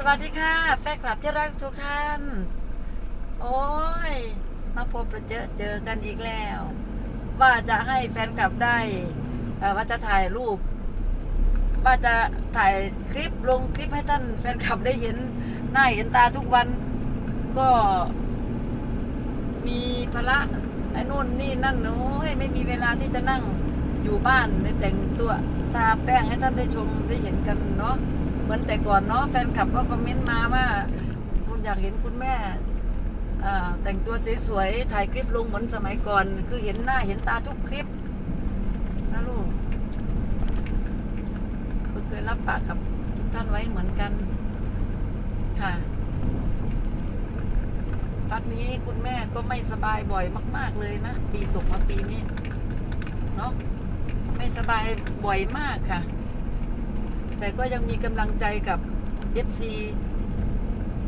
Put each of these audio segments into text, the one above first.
สวัสดีค่ะ แฟนคลับที่รักทุกท่าน โอ้ย มาพบประเจอเจอกันอีกแล้ว ว่าจะให้แฟนคลับได้ว่าจะถ่ายรูป ว่าจะถ่ายคลิปลงคลิปให้ท่านแฟนคลับได้เห็นหน้าเห็นตาทุกวัน ก็ มีภาระไอ้นู่นนี่นั่นโอ้ยไม่มีเวลาที่จะนั่งอยู่บ้านในแต่งตัวทาแป้งให้ท่านได้ชมได้เห็นกันเนาะ เหมือนแต่ก่อนเนาะแฟนคลับก็คอมเมนต์มาว่าคุณอยากเห็นคุณแม่แต่งตัวสวยๆถ่ายคลิปลงเหมือนสมัยก่อน คือเห็นหน้าเห็นตาทุกคลิปนะลูกเคยรับปากกับทุกท่านไว้เหมือนกันค่ะพักนี้คุณแม่ก็ไม่สบายบ่อยมาก ๆ เลยนะ ปีตกมาปีนี้เนาะไม่สบายบ่อยมากค่ะ แต่ก็ยังมีกำลังใจกับ FC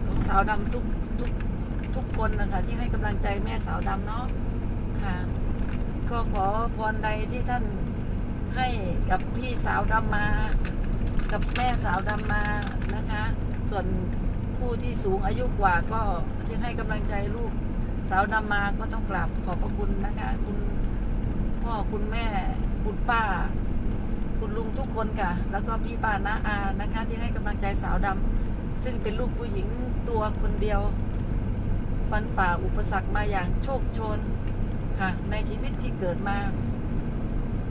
ของสาวดำทุกทุกทุกคนนะคะที่ให้กำลังใจแม่สาวดำเนาะค่ะ ก็ขอพรใดที่ท่านให้กับพี่สาวดำมา กับแม่สาวดำมานะคะ ส่วนผู้ที่สูงอายุกว่าก็ที่ให้กำลังใจลูกสาวดำมาก็ต้องกราบขอบพระคุณนะคะ คุณพ่อคุณแม่คุณป้า คุณลุงทุกคนค่ะ แล้วก็พี่ป้าน้าอานะคะ ที่ให้กำลังใจสาวดำซึ่งเป็นลูกผู้หญิงตัวคนเดียว ฟันฝ่าอุปสรรคมาอย่างโชคชนค่ะ ในชีวิตที่เกิดมา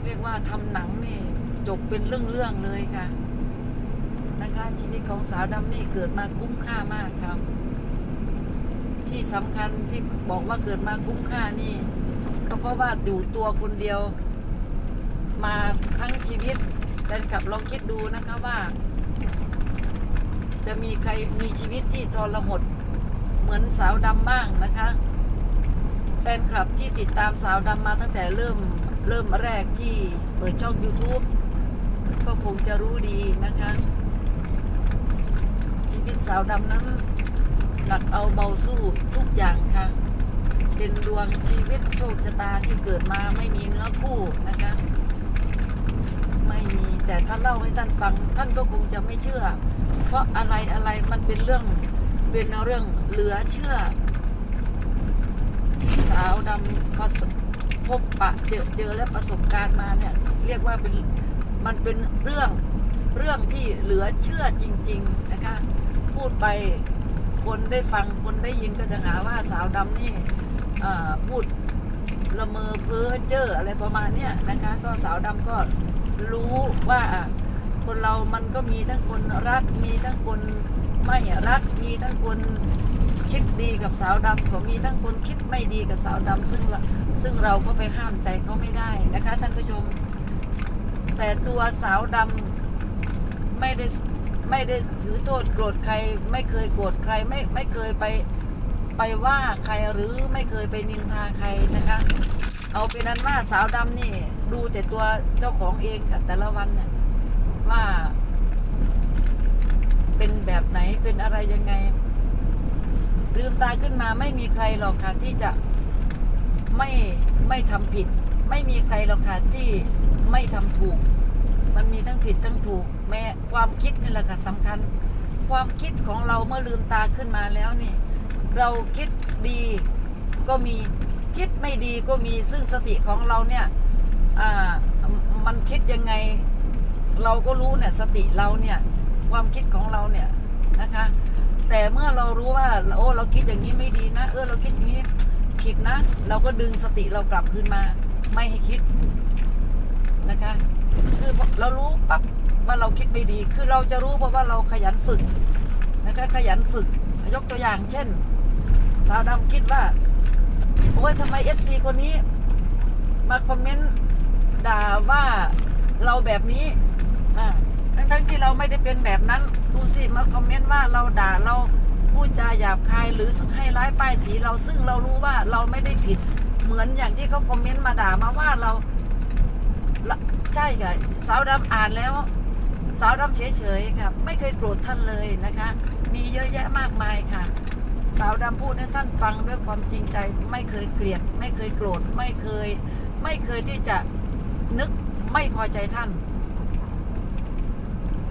เรียกว่าทำหนังนี่จบเป็นเรื่องๆเลยค่ะนะคะชีวิตของสาวดำนี่เกิดมาคุ้มค่ามากครับ ที่สำคัญที่บอกว่าเกิดมาคุ้มค่านี่ก็เพราะว่าอยู่ตัวคนเดียว มาทั้งชีวิตแฟนคลับลองคิดดูนะคะว่า จะมีใครมีชีวิตที่ทรหดเหมือนสาวดำบ้างนะคะ แฟนคลับที่ติดตามสาวดำมาตั้งแต่เริ่มเริ่มแรกที่เปิดช่อง YouTube ก็คงจะรู้ดีนะคะ ชีวิตสาวดำนั้นหนักเอาเบาสู้ทุกอย่างค่ะ เป็นดวงชีวิตโชคชะตาที่เกิดมาไม่มีเนื้อคู่นะคะ ไม่มี แต่ถ้าเล่าให้ท่านฟัง ท่านก็คงจะไม่เชื่อ เพราะอะไรอะไรมันเป็นเรื่องเป็นเรื่องเหลือเชื่อ ที่สาวดำประสบพบปะเจอเจอและประสบการณ์มาเนี่ยเรียกว่าเป็นมันเป็นเรื่องเรื่องที่เหลือเชื่อจริง ๆนะคะ พูดไปคนได้ฟังคนได้ยินก็จะหาว่าสาวดำนี่พูดละเมอเพ้อเจ้ออะไรประมาณเนี้ยนะคะ ก็สาวดำก็ รู้ว่าคนเรามันก็มีทั้งคนรักมีทั้งคนไม่รักมีทั้งคนคิดดีกับสาวดำก็มีทั้งคนคิดไม่ดีกับสาวดำซึ่งซึ่งเราก็ไปห้ามใจเขาไม่ได้นะคะท่านผู้ชม แต่ตัวสาวดำไม่ได้ไม่ได้ถือโทษโกรธใคร ไม่เคยโกรธใครไม่ไม่เคยไปไปว่าใครหรือไม่เคยไปนินทาใครนะคะ เอาเป็นนั้นว่าสาวดำนี่ ดูแต่ตัวเจ้าของเองแต่ละวันเนี่ยว่า เป็นแบบไหนเป็นอะไรยังไงลืมตาขึ้นมาไม่มีใครหรอกค่ะที่จะไม่ไม่ทำผิด ไม่มีใครหรอกค่ะที่ไม่ทำถูก มันมีทั้งผิดทั้งถูก แม้ความคิดนี่แหละค่ะสำคัญ ความคิดของเราเมื่อลืมตาขึ้นมาแล้วนี่ เราคิดดีก็มีคิดไม่ดีก็มีซึ่งสติของเราเนี่ย มันคิดยังไง เราก็รู้เนี่ยสติเราเนี่ย ความคิดของเราเนี่ยนะคะ แต่เมื่อเรารู้ว่าโอ้เราคิดอย่างนี้ไม่ดีนะ เออเราคิดอย่างนี้ผิดนะ เราก็ดึงสติเรากลับคืนมา ไม่ให้คิดนะคะ คือเรารู้ปั๊บว่าเราคิดไม่ดี คือเราจะรู้เพราะว่าเราขยันฝึกนะคะขยันฝึก ยกตัวอย่างเช่น สาวดำคิดว่าโอ้ยทำไมเอฟซีคนนี้ มาคอมเมนต์ ด่าว่าเราแบบนี้อทั้งทั้งที่เราไม่ได้เป็นแบบนั้นดูสิมาคอมเมนต์ว่าเราด่าเราพูดจาหยาบคายหรือให้ร้ายป้ายสีเราซึ่งเรารู้ว่าเราไม่ได้ผิดเหมือนอย่างที่เขาคอมเมนต์มาด่ามาว่าเราใช่ค่ะสาวดำอ่านแล้วสาวดำเฉยๆครับไม่เคยโกรธท่านเลยนะคะ มีเยอะแยะมากมายค่ะ สาวดำพูดให้ท่านฟังด้วยความจริงใจ ไม่เคยเกลียด ไม่เคยโกรธไม่เคย ไม่เคยที่จะ นึกไม่พอใจท่าน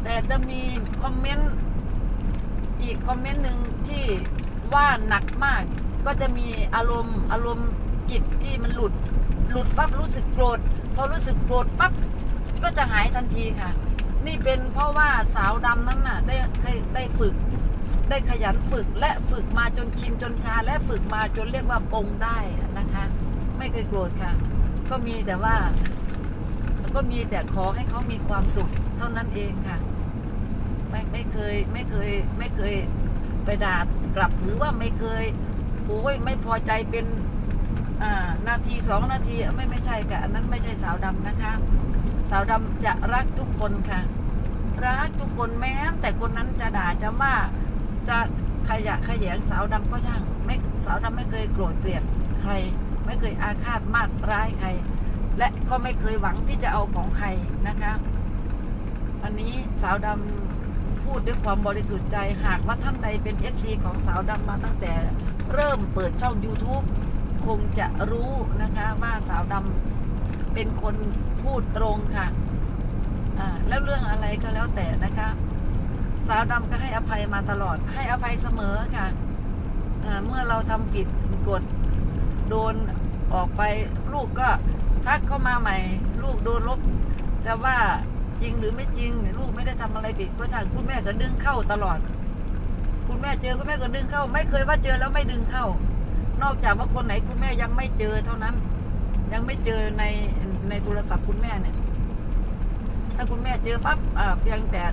แต่จะมีคอมเมนต์อีกคอมเมนต์หนึ่งที่ว่าหนักมาก ก็จะมีอารมณ์อารมณ์จิตที่มันหลุด หลุดปั๊บรู้สึกโกรธพอรู้สึกโกรธปั๊บก็จะหายทันทีค่ะ นี่เป็นเพราะว่าสาวดำนั้นน่ะได้เคยได้ฝึก ได้ขยันฝึกและฝึกมาจนชินจนชาและฝึกมาจนเรียกว่าปงได้นะคะ ไม่เคยโกรธค่ะ ก็มีแต่ว่า ก็มีแต่ขอให้เขามีความสุขเท่านั้นเองค่ะ ไม่ไม่เคยไม่เคยไม่เคยไปด่ากลับหรือว่าไม่เคยโอ้ยไม่พอใจเป็นอ่านาทีสองนาทีไม่ไม่ใช่ค่ะ อันนั้นไม่ใช่สาวดำนะคะ สาวดำจะรักทุกคนค่ะ รักทุกคนแม้แต่คนนั้นจะด่าจะว่าจะขยะขยงสาวดำก็ช่างไม่สาวดำไม่เคยโกรธเกลียดใคร ไม่เคยอาฆาตมาดร้ายใคร และก็ไม่เคยหวังที่จะเอาของใครนะคะอันนี้สาวดำพูดด้วยความบริสุทธิ์ใจหากว่าท่านใดเป็น FC ของสาวดำมาตั้งแต่เริ่มเปิดช่อง YouTube คงจะรู้นะคะว่าสาวดำเป็นคนพูดตรงค่ะอ่าแล้วเรื่องอะไรก็แล้วแต่นะคะ สาวดำก็ให้อภัยมาตลอด ให้อภัยเสมอค่ะอ่าเมื่อเราทำผิดกฎโดนออกไปลูกก็ ทักเข้ามาใหม่ ลูกโดนลบจะว่าจริงหรือไม่จริง ลูกไม่ได้ทำอะไรผิดก็ช่างคุณแม่ก็ดึงเข้าตลอด คุณแม่เจอคุณแม่ก็ดึงเข้า ไม่เคยว่าเจอแล้วไม่ดึงเข้า นอกจากว่าคนไหนคุณแม่ยังไม่เจอเท่านั้น ยังไม่เจอในในโทรศัพท์คุณแม่เนี่ย ถ้าคุณแม่เจอปั๊บอ่าเพียงแต่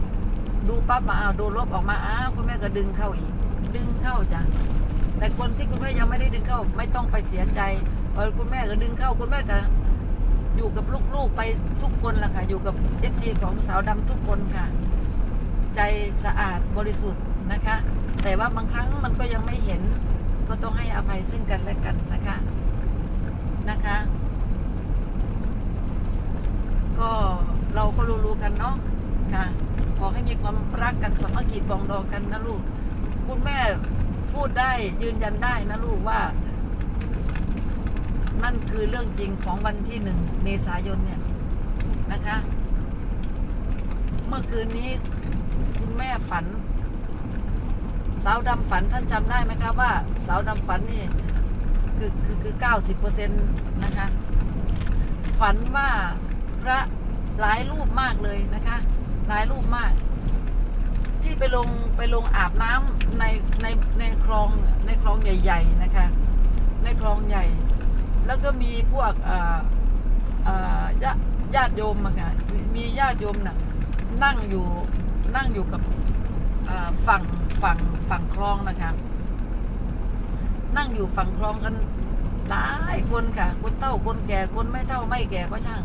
ดูปั๊บมาอ้าวโดนลบออกมาอ้าวคุณแม่ก็ดึงเข้าอีก ดึงเข้าจ้ะแต่คนที่คุณแม่ยังไม่ได้ดึงเข้า ไม่ต้องไปเสียใจพอคุณแม่ก็ดึงเข้าคุณแม่ก็ อยู่กับลูกๆไปทุกคนละค่ะ อยู่กับเอฟซีของสาวดำทุกคนค่ะ ใจสะอาดบริสุทธิ์นะคะ แต่ว่าบางครั้งมันก็ยังไม่เห็น ก็ต้องให้อภัยซึ่งกันและกันนะคะนะคะ ก็เราก็รู้ๆกันเนาะค่ะ ขอให้มีความรักกันสามัคคีปองดองกันนะลูก คุณแม่พูดได้ยืนยันได้นะลูกว่า นั่นคือเรื่องจริงของวันที่หนึ่งเมษายนเนี่ยนะคะ เมื่อคืนนี้คุณแม่ฝัน สาวดำฝันท่านจำได้ไหมครับว่า สาวดำฝันนี่คือคือคือเก้าสิบเปอร์เซ็นต์นะคะ ฝันว่าพระหลายรูปมากเลยนะคะ หลายรูปมาก ที่ไปลงไปลงอาบน้ำในในในคลองในคลองใหญ่ ๆนะคะ ในคลองใหญ่ แล้วก็มีพวกญาติโยมอะค่ะมีญาติโยมน่ะนั่งอยู่นั่งอยู่กับฝั่งฝั่งฝั่งคลองนะคะนั่งอยู่ฝั่งคลองกันหลายคนค่ะ คนเฒ่าคนแก่คนไม่เฒ่าไม่แก่ก็ช่าง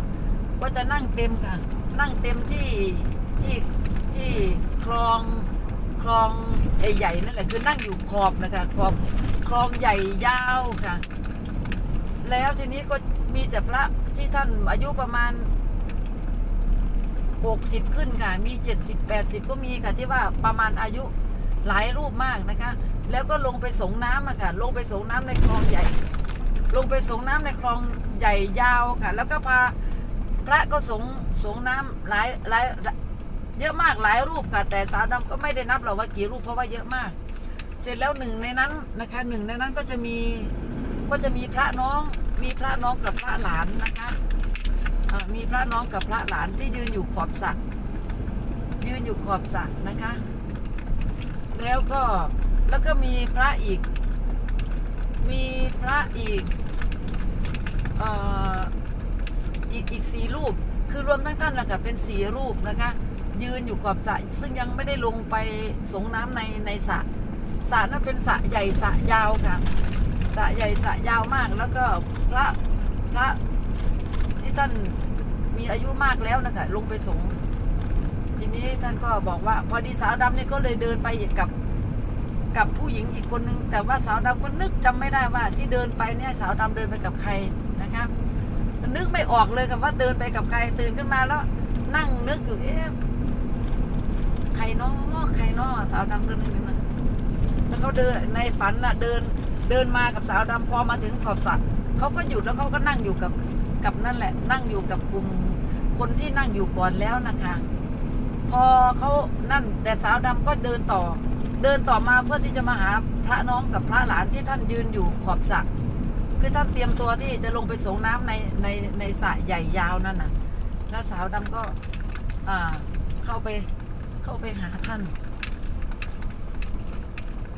ก็จะนั่งเต็มค่ะ นั่งเต็มที่ที่ที่คลองคลองใหญ่ๆนั่นแหละคือนั่งอยู่ขอบนะคะขอบคลองใหญ่ยาวค่ะ แล้วทีนี้ก็มีแต่พระที่ท่านอายุประมาณหกสิบขึ้นค่ะ มีเจ็ดสิบแปดสิบก็มีค่ะที่ว่าประมาณอายุหลายรูปมากนะคะ แล้วก็ลงไปสงน้ำอะค่ะ ลงไปสงน้ำในคลองใหญ่ ลงไปสงน้ำในคลองใหญ่ยาวค่ะ แล้วก็พาพระก็สงสงน้ำหลายหลายเยอะมากหลายรูปค่ะ แต่สาวดำก็ไม่ได้นับหรอกว่ากี่รูปเพราะว่าเยอะมาก เสร็จแล้วหนึ่งในนั้นนะคะหนึ่งในนั้นก็จะมี ก็จะมีพระน้อง มีพระน้องกับพระหลานนะคะมีพระน้องกับพระหลานที่ยืนอยู่ขอบสระยืนอยู่ขอบสระนะคะ แล้วก็แล้วก็มีพระอีก มีพระอีกเอ่ออีกอีกสี่รูป คือรวมทั้งท่านและค่ะเป็นสี่รูปนะคะ ยืนอยู่ขอบสระซึ่งยังไม่ได้ลงไปสงน้ำในในสระสระนั้นเป็นสระใหญ่สระยาวค่ะ สระใหญ่สระยาวมากแล้วก็พระพระที่ท่านมีอายุมากแล้วนะคะลงไปสงฆ์ทีนี้ท่านก็บอกว่า พอดีสาวดำเนี่ยก็เลยเดินไปกับกับผู้หญิงอีกคนนึง แต่ว่าสาวดำก็นึกจำไม่ได้ว่า ที่เดินไปเนี่ยสาวดำเดินไปกับใครนะคะนึกไม่ออกเลยกับว่าเดินไปกับใครตื่นขึ้นมาแล้ว นั่งนึกอยู่เอ๊ะใครน้อใครน้อสาวดำก็นึกอยู่นะแล้วเขาเดินในฝันน่ะเดิน เดินมากับสาวดำพอมาถึงขอบสระเขาก็หยุดแล้วเขาก็นั่งอยู่กับกับนั่นแหละ นั่งอยู่กับกลุ่มคนที่นั่งอยู่ก่อนแล้วนะคะ พอเขานั่นแต่สาวดำก็เดินต่อ เดินต่อมาเพื่อที่จะมาหาพระน้องกับพระหลานที่ท่านยืนอยู่ขอบสระคือท่านเตรียมตัวที่จะลงไปส่งน้ำในในในสระใหญ่ยาวนั่นน่ะ แล้วสาวดำก็อ่าเข้าไปเข้าไปหาท่าน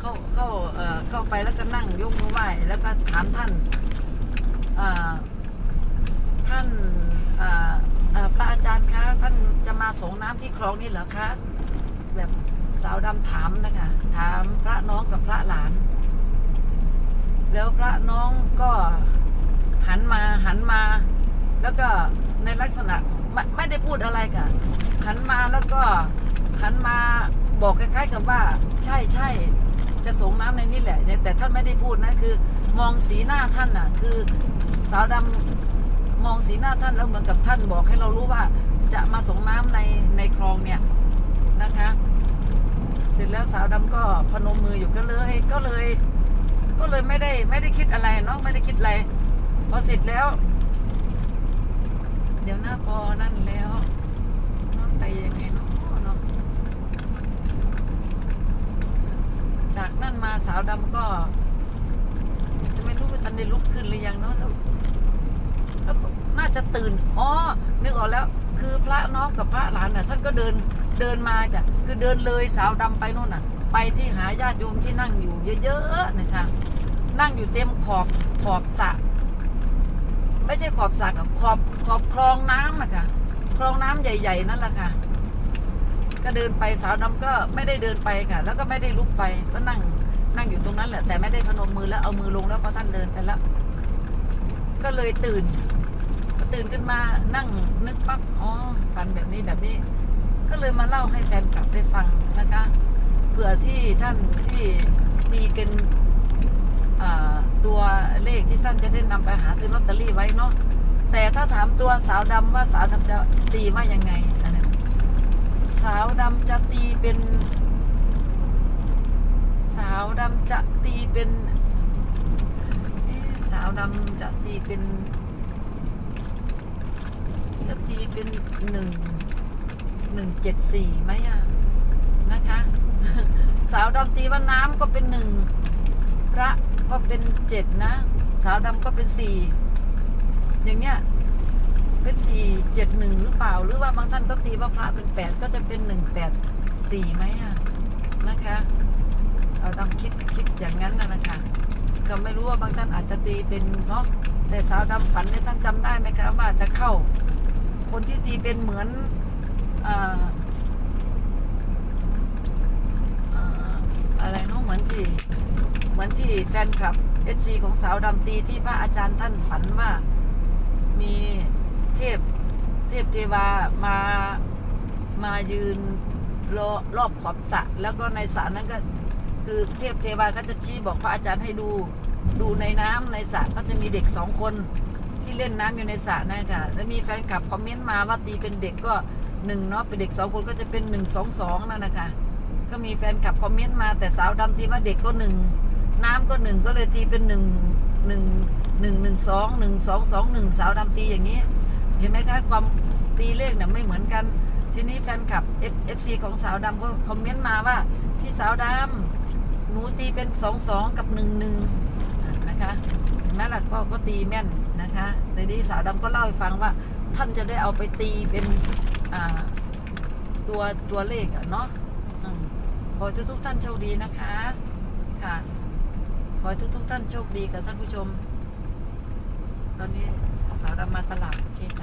เข้าเข้าเอ่อเข้าไปแล้วก็นั่งยกมือไหว้แล้วก็ถามท่านอ่าท่านอ่าอ่าพระอาจารย์คะท่านจะมาส่งน้ำที่คลองนี่เหรอคะแบบสาวดำถามนะคะถามพระน้องกับพระหลาน แล้วพระน้องก็หันมาหันมา แล้วก็ในลักษณะไม่ไม่ได้พูดอะไรกันหันมาแล้วก็หันมาบอกคล้ายๆกับว่า ใช่ใช่ จะส่งน้ำในนี่แหละ แต่ท่านไม่ได้พูดนะคือ มองสีหน้าท่านน่ะ คือสาวดำมองสีหน้าท่านแล้วเหมือนกับท่านบอกให้เรารู้ว่า จะมาส่งน้ำในในคลองเนี่ยนะคะ เสร็จแล้วสาวดำก็พนมมืออยู่ก็เลยก็เลย ก็เลยไม่ได้ไม่ได้คิดอะไรเนาะไม่ได้คิดอะไรพอเสร็จแล้ว เดี๋ยวหน้าพอนั่นแล้วเนาะไปยังไงเนาะเนาะ จากนั่นมาสาวดำก็ จะไม่รู้ว่าทันได้ลุกขึ้นหรือยังเนาะแล้วแล้วก็น่าจะตื่นอ๋อนึกออกแล้ว คือพระน้องกับพระหลานน่ะท่านก็เดินเดินมาจ้ะคือเดินเลยสาวดำไปโน่นน่ะ ไปที่หาญาติโยมที่นั่งอยู่เยอะๆนะคะนั่งอยู่เต็มขอบขอบสระไม่ใช่ขอบสระกับขอบขอบคลองน้ำอะค่ะคลองน้ำใหญ่ ๆ นั่นแหละค่ะ ก็เดินไปสาวดำก็ไม่ได้เดินไปค่ะ แล้วก็ไม่ได้ลุกไปก็นั่งนั่งอยู่ตรงนั้นแหละ แต่ไม่ได้พนมมือแล้วเอามือลงแล้วพราะท่านเดินไปแล้ว ก็เลยตื่นก็ตื่นขึ้นมานั่งนึกปั๊บอ๋อฝันแบบนี้แบบนี้ ก็เลยมาเล่าให้แฟนคลับได้ฟังนะคะเผื่อที่ท่านที่ตีเป็นตัวเลขที่ท่านจะได้นำไปหาซื้อลอตเตอรี่ไว้เนาะแต่ถ้าถามตัวสาวดำว่าสาวดำจะตีว่ายังไง สาวดำจะตีเป็น สาวดำจะตีเป็นสาวดำจะตีเป็น จะตีเป็นหนึ่งหนึ่งเจ็ดสี่ไหมอะนะคะ สาวดำตีว่าน้ำก็เป็นหนึ่งพระก็เป็นเจ็ดนะ สาวดำก็เป็นสี่อย่างเงี้ย เป็นสี่เจ็ดหนึ่งหรือเปล่า หรือว่าบางท่านก็ตีว่าพระเป็นแปดก็จะเป็นหนึ่งแปดสี่ไหมอะนะคะสาวดำคิดคิดอย่างนั้นนะนะคะ ก็ไม่รู้ว่าบางท่านอาจจะตีเป็นเนาะแต่สาวดำฝันเนี่ยท่านจำได้ไหมคะว่าจะเข้า คนที่ตีเป็นเหมือนอ่าอ่าอะไรเนาะเหมือนที่เหมือนที่แฟนคลับ FC ของสาวดำตีที่พระอาจารย์ท่านฝันว่ามี พเทพเทวามามายืนรอรอบขอบสระแล้วก็ในสระนั้นก็ คือเทพเทวาก็จะชี้บอกพระอาจารย์ให้ดูดูในน้ำในสระก็จะมีเด็กสองคนที่เล่นน้ำอยู่ในสระนั่นค่ะ แล้วมีแฟนคลับคอมเมนต์มาว่าตีเป็นเด็กก็หนึ่งเนาะเป็นเด็กสองคนก็จะเป็นหนึ่งสองสองนั่นนะคะก็มีแฟนคลับคอมเมนต์มาแต่สาวดำตีว่าเด็กก็หนึ่งน้ำก็หนึ่งก็เลยตีเป็นหนึ่งหนึ่งหนึ่งหนึ่งสองหนึ่งสองสองหนึ่งสาวดำตีอย่างนี้ เห็นไหมคะความตีเลขเนี่ยไม่เหมือนกัน ทีนี้แฟนคลับ F F C ของสาวดำก็คอมเมนต์มาว่า พี่สาวดำหนูตีเป็นสองสองกับหนึ่งหนึ่งนะคะเห็นไหมล่ะก็ก็ตีแม่นนะคะแต่นี้สาวดำก็เล่าให้ฟังว่า ท่านจะได้เอาไปตีเป็นตัวตัวเลขเนาะขอให้ทุกท่านโชคดีนะคะค่ะขอให้ทุกท่านโชคดีกับท่านผู้ชม ตอนนี้สาวดำมาตลาดโอเคจ้ะ